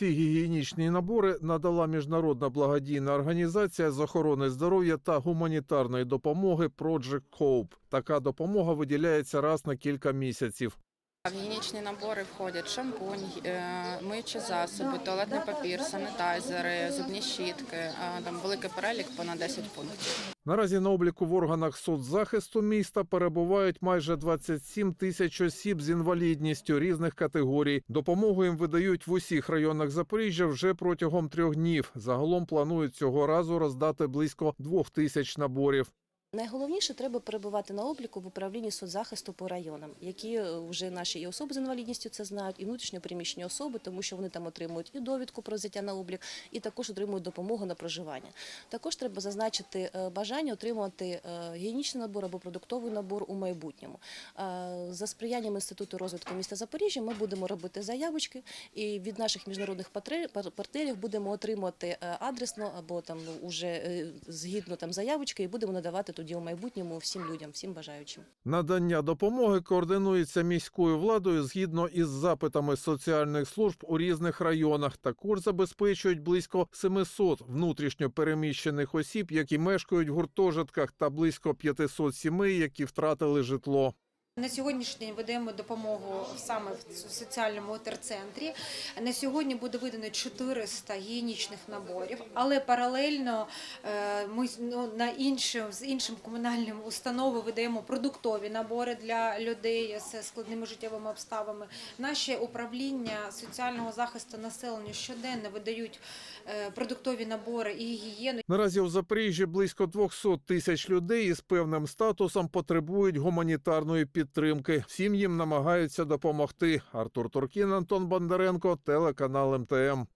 Ці гігієнічні набори надала міжнародна благодійна організація з охорони здоров'я та гуманітарної допомоги Project Hope. Така допомога виділяється раз на кілька місяців. В гігієнічні набори входять шампунь, е, миючі засоби, туалетний папір, санітайзери, зубні щітки. Там великий перелік понад 10 пунктів. Наразі на обліку в органах соцзахисту міста перебувають майже 27 тисяч осіб з інвалідністю різних категорій. Допомогу їм видають в усіх районах Запоріжжя вже протягом трьох днів. Загалом планують цього разу роздати близько двох тисяч наборів. Найголовніше треба перебувати на обліку в управлінні соцзахисту по районам, які е, вже наші і особи з інвалідністю це знають, і внутрішньопереміщені особи, тому що вони там отримують і довідку про взяття на облік, і також отримують допомогу на проживання. Також треба зазначити е, бажання отримувати е, гігієнічний набор або продуктовий набор у майбутньому. За сприянням інституту розвитку міста Запоріжжя ми будемо робити заявочки, і від наших міжнародних партнерів будемо отримати е, адресно або там уже згідно там заявочки, і будемо надавати тоді у майбутньому всім людям, всім бажаючим. Надання допомоги координується міською владою згідно із запитами соціальних служб у різних районах. Також забезпечують близько 700 внутрішньо переміщених осіб, які мешкають в гуртожитках, та близько 500 сімей, які втратили житло. На сьогоднішній день видаємо допомогу саме в соціальному терцентрі. На сьогодні буде видано 400 гігієнічних наборів, але паралельно е, ми ну, на іншим з іншим комунальним установам видаємо продуктові набори для людей з складними життєвими обставинами. Наші управління соціального захисту населення щоденно видають е, продуктові набори і гігієну. Наразі у Запоріжжі близько 200 тисяч людей із певним статусом потребують гуманітарної підтримки. Всім їм намагаються допомогти. Артур Туркін, Антон Бондаренко, телеканал МТМ.